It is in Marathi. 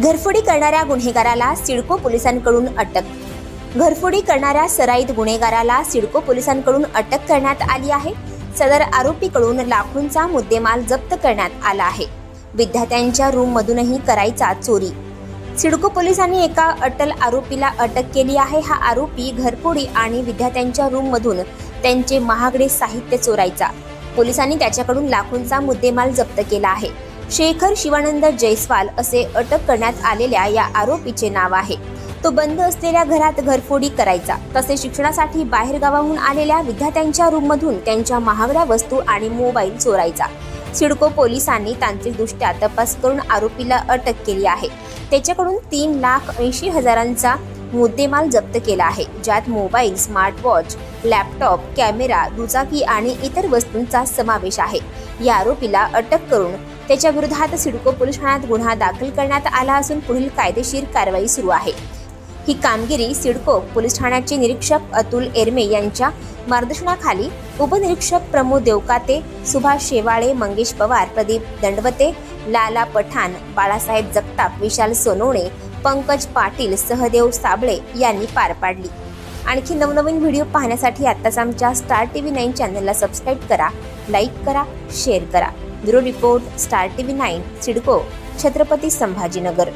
घरफोडी करणाऱ्या गुन्हेगाराला सिडको पोलिसांकडून अटक. घरफोडी करणाऱ्या सराईत गुन्हेगाराला सिडको पोलिसांकडून अटक करण्यात आली आहे. सदर आरोपीकडून लाखोंचा मुद्देमाल जप्त करण्यात आला आहे. विद्यार्थ्यांच्या रूममधूनही करायचा चोरी. सिडको पोलिसांनी एका अटल आरोपीला अटक केली आहे. हा आरोपी घरफोडी आणि विद्यार्थ्यांच्या रूममधून त्यांचे महागडे साहित्य चोरायचा. पोलिसांनी त्याच्याकडून लाखोंचा मुद्देमाल जप्त केला आहे. शेखर शिवानंद जयस्वाल असे अटक करण्यात आलेल्या या आरोपीचे नाव आहे. तो बंद असलेल्या घरात घरफोडी करायचा. तसेच शिक्षणासाठी बाहेरगावाहून आलेल्या विद्यार्थ्यांच्या रूममधून त्यांच्या महागड्या वस्तू आणि मोबाईल चोरायचा. सिडको पोलिसांनी तांत्रिकदृष्ट्या तपास करून आरोपीला अटक केली आहे. त्याच्याकडून तीन लाख ऐंशी हजारांचा मुद्देमाल जप्त केला आहे. ज्यात मोबाईल स्मार्टवॉच लॅपटॉप कॅमेरा दुचाकी आणि इतर वस्तूंचा समावेश आहे. या आरोपीला अटक करून त्याच्या विरोधात सिडको पोलीस ठाण्यात गुन्हा दाखल करण्यात आला असून पुढील कायदेशीर कारवाई सुरू आहे. ही कामगिरी सिडको पोलीस ठाण्याचे निरीक्षक अतुल एरमे यांच्या मार्गदर्शनाखाली उपनिरीक्षक प्रमोद देवकाते सुभाष शेवाळे मंगेश पवार प्रदीप दंडवते लाला पठाण बाळासाहेब जगताप विशाल सोनवणे पंकज पाटील सहदेव साबळे यांनी पार पाडली. आणखी नवनवीन व्हिडिओ पाहण्यासाठी आत्ताच आमच्या स्टार टी व्ही नाईन चॅनलला सबस्क्राईब करा लाईक करा शेअर करा. Bureau report star T V nine CIDCO Chhatrapati Sambhajinagar.